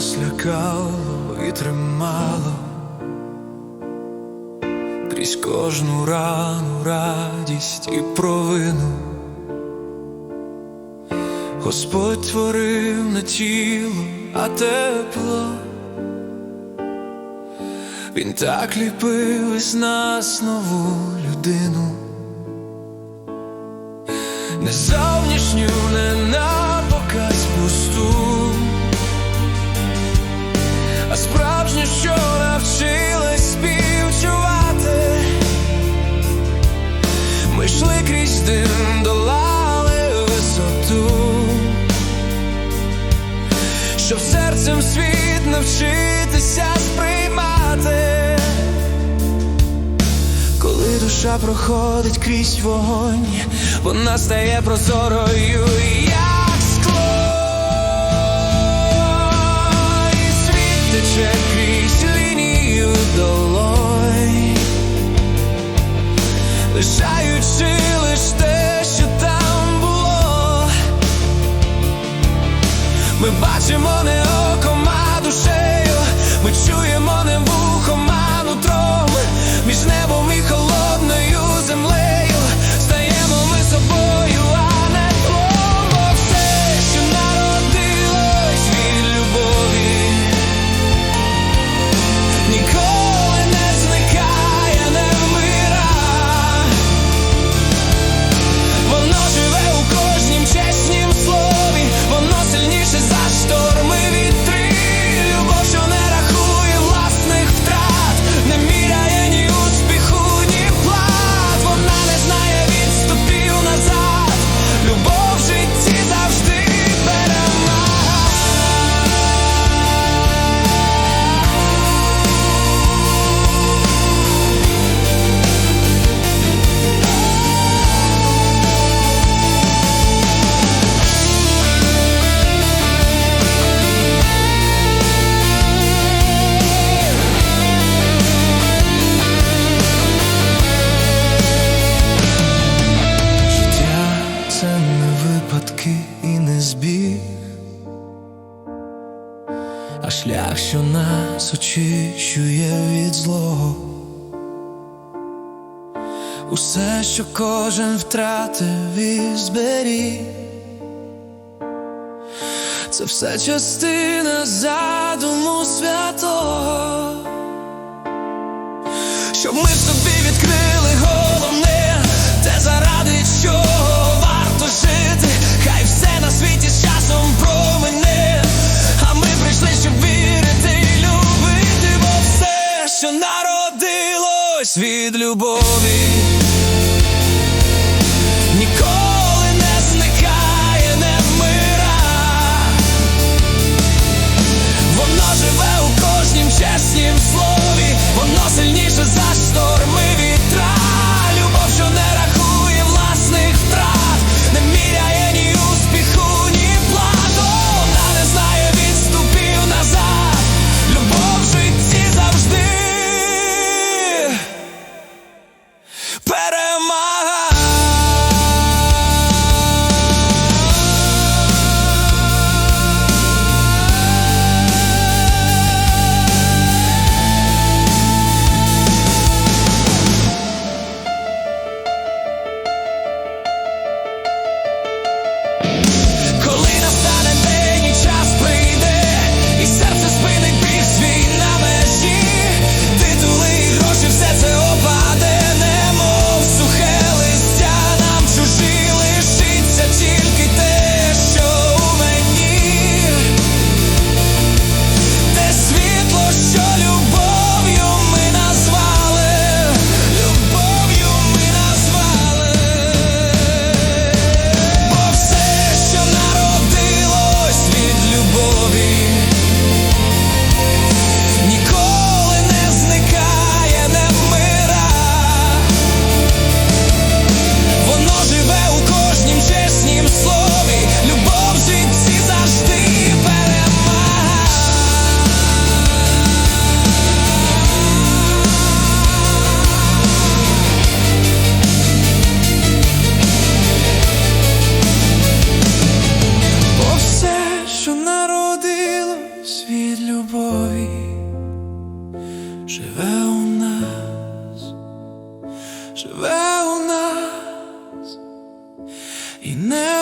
нас лякало і тримало, крізь кожну рану, радість і провину. Господь творив не тіло, а тепло. Він так ліпив із нас нову людину. Не зовнішню, не душа проходить крізь вогонь, вона стає прозорою, як скло, і світ тече крізь лінію долонь, лишаючи лиш те, що там було. Ми бачимо не це не випадки і не збіг, а шлях, що нас очищує від злого. Усе, що кожен втратив і зберіг, це все частина задуму святого від любові, живе у нас. І не